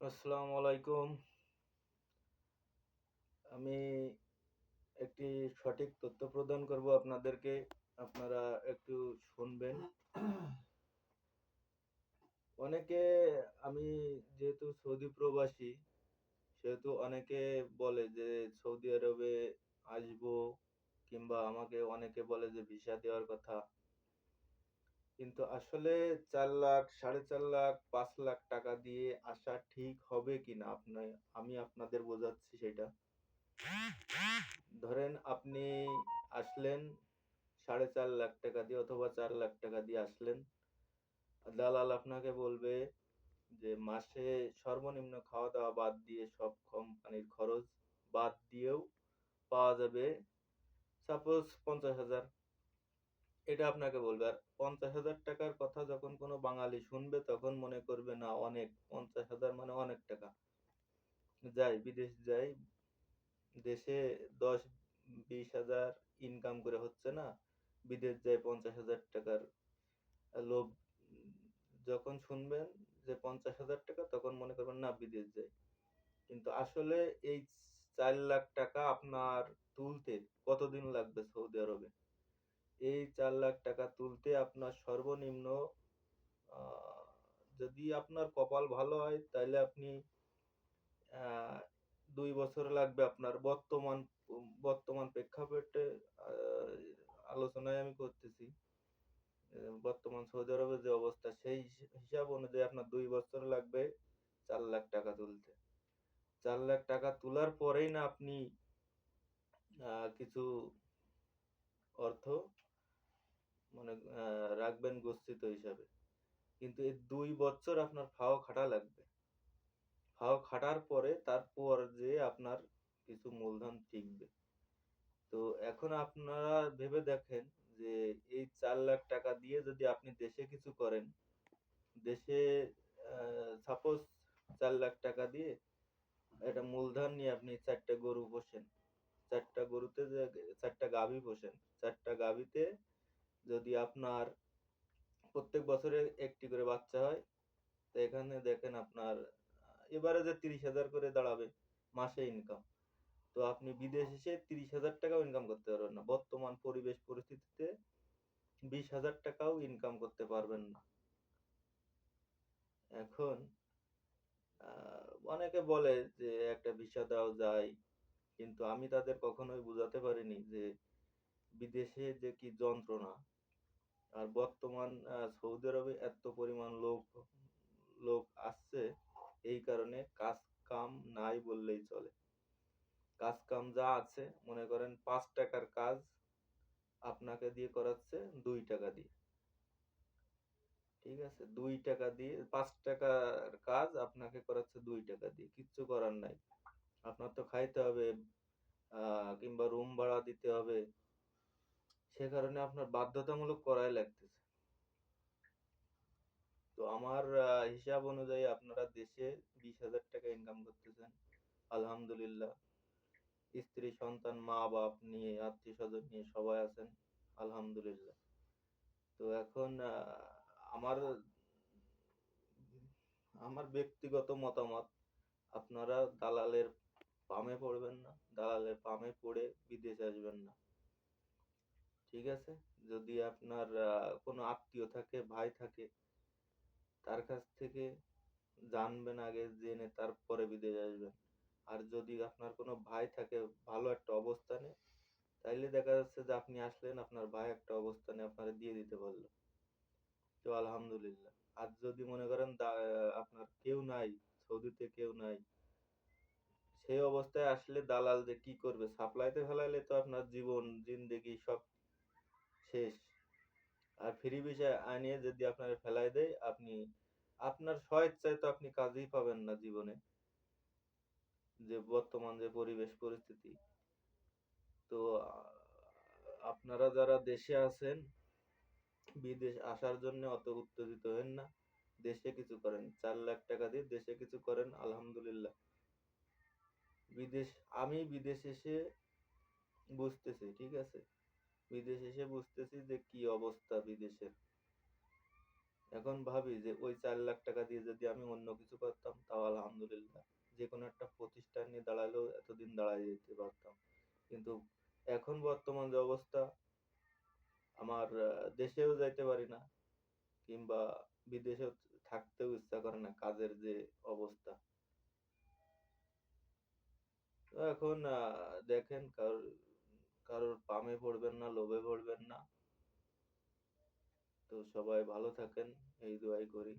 আসসালামু আলাইকুম। আমি একটি সঠিক তথ্য প্রদান করব আপনাদেরকে। আপনারা একটু শুনবেন। অনেকে আমি যেহেতু সৌদি প্রবাসী, সেহেতু অনেকে বলে যে সৌদি আরবে আসব কিংবা আমাকে অনেকে বলে যে ভিসা দেওয়ার কথা। কিন্তু আসলে চার লাখ, ৪.৫ লাখ, পাঁচ লাখ টাকা দিয়ে আসা ঠিক হবে কিনা আপনি আমি আপনাদের বোঝাচ্ছি সেটা। ধরেন আপনি আসলেন ৪.৫ লাখ টাকা দিয়ে অথবা চার লাখ টাকা দিয়ে আসলেন। দালাল আপনাকে বলবে যে মাসে সর্বনিম্ন খাওয়া-দাওয়া বাদ দিয়ে সব কোম্পানির খরচ বাদ দিয়েও পাওয়া যাবে সাপোজ ৫০,০০০ এটা আপনাকে বলবে। আর ৫০,০০০ টাকার কথা যখন কোনো বাঙালি শুনবে তখন মনে করবে না অনেক ৫০,০০০ মানে অনেক টাকা। যাই বিদেশ যাই। দেশে দশ বিশ হাজার ইনকাম করে হচ্ছে না। বিদেশ যাই ৫০,০০০ টাকার লোভ যখন শুনবেন যে ৫০,০০০ টাকা তখন মনে করবেন না বিদেশ যাই। কিন্তু আসলে এই চার লাখ টাকা আপনার তুলতে কতদিন লাগবে সৌদি আরবে? এই চার লাখ টাকা তুলতে আপনার সর্বনিম্ন যদি আপনার কপাল ভালো হয় তাহলে আপনি ২ বছর লাগবে আপনার বর্তমান বর্তমান প্রেক্ষাপটে আলোচনায় আমি করতেছি। বর্তমান সৌদি আরবের যে অবস্থা, সেই হিসাব অনুযায়ী আপনার দুই বছর লাগবে চার লাখ টাকা তুলতে। চার লাখ টাকা তোলার পরেই না আপনি কিছু অর্থ মানে রাখবেন গচ্ছিত হিসাবে। কিন্তু এই ২ বছর আপনার ফাও খাটা লাগবে। ফাও খাটার পরে তারপর যেয়ে আপনার কিছু মূলধন টিকবে। তো এখন আপনারা ভেবে দেখেন যে এই চার লাখ টাকা দিয়ে যদি আপনি দেশে কিছু করেন, দেশে সাপোজ চার লাখ টাকা দিয়ে একটা মূলধন নিয়ে আপনি ৪ টা গরু পোষেন। ৪ টা গরুতে যে ৪ গাভী পোষেন। ৪ টা গাভীতে যদি আপনার প্রত্যেক বছরে ১ টি করে বাচ্চা হয়, তো এখানে দেখেন আপনার এভারেজে ৩০,০০০ করে দাঁড়াবে মাসে ইনকাম। তো আপনি বিদেশ এসে ৩০,০০০ টাকাও ইনকাম করতে পারবেন না। বর্তমান পরিবেশ পরিস্থিতিতে ২০,০০০ টাকাও ইনকাম করতে পারবেন না। এখন অনেকে বলে যে একটা ভিসা দাও যাই। কিন্তু আমি তাদের কখনোই বুঝাতে পারিনি যে বিদেশে যে কি যন্ত্রণা। আর বর্তমান সৌদি আরবে এত পরিমাণ লোক লোক আসছে, এই কারণে কাজ কাম নাই বললেই চলে। কাজ কাম যা আছে, মনে করেন ৳৫ টাকার কাজ আপনাকে দিয়ে করাচ্ছে ৳২ টাকা দিয়ে। ঠিক আছে? দুই টাকা দিয়ে, পাঁচ টাকার কাজ আপনাকে করাচ্ছে দুই টাকা দিয়ে। কিচ্ছু করার নাই। আপনার তো খাইতে হবে কিংবা রুম ভাড়া দিতে হবে। সে কারণে আপনার বাধ্যতামূলক করাই লাগতেছে। তো আমার হিসাব অনুযায়ী আপনারা দেশে ২০,০০০ টাকা ইনকাম করতেছেন। আলহামদুলিল্লাহ। স্ত্রী, সন্তান, মা-বাপ নিয়ে, আত্মীয়স্বজন নিয়ে সবাই আছেন। আলহামদুলিল্লাহ। তো এখন আমার আমার ব্যক্তিগত মতামত আপনারা দালালের পামে পড়বেন না। দালালের পামে পড়ে বিদেশে আসবেন না। ঠিক আছে? যদি আপনার কোনো আত্মীয় থাকে, ভাই থাকে তার কাছ থেকে জানবেন আগে জেনে তারপরে বিদেশে আসবেন। আর যদি আপনার কোনো ভাই থাকে ভালো একটা অবস্থানে, তাইলে দেখা যাচ্ছে যে আপনি আসলেন আপনার ভাই একটা অবস্থানে আপনারে দিয়ে দিতে পারল। তো আলহামদুলিল্লাহ। আর যদি মনে করেন আপনার কেউ নাই, সৌদিতে কেউ নাই। সেই অবস্থায় আসলে দালাল যে কি করবে? সাপ্লাইতে ফেলাইলে তো আপনার জীবন জিন্দেগি সব শেষ। আর ফ্রি ভিসা আনিয়ে যদি আপনারে ফেলায় দেয়, আপনি আপনার স্বইচ্ছায় তো আপনি কাজই পাবেন না জীবনে। যে বর্তমান যে পরিবেশ পরিস্থিতি। তো আপনারা যারা দেশে আছেন, বিদেশ আসার জন্য অত উত্তেজিত হইয়েন না। দেশে কিছু করেন। চার লাখ টাকা দিয়ে দেশে কিছু করেন আলহামদুলিল্লাহ। বিদেশ আমি বিদেশ এসে বুঝতেছি, ঠিক আছে? বিদেশ এসে বুঝতেছি যে কি অবস্থা বিদেশের। এখন ভাবি যে ওই ৪ লাখ টাকা দিয়ে যদি আমি অন্য কিছু করতাম তাও আলহাম আলহামদুলিল্লাহ। যেকোনো একটা প্রতিষ্ঠান নিয়ে দাঁড়ালেও এতদিন দাঁড়ায় যেতে পারতাম। কিন্তু এখন বর্তমান যে অবস্থা, আমার দেশেও যাইতে পারি না। কিংবা বিদেশেও থাকতেও ইচ্ছা করে না কাজের যে অবস্থা। তো এখন দেখেন কারোর কারোর পামে পড়বেন না, লোভে পড়বেন না। তো সবাই ভালো থাকেন এই দোয়াই করি।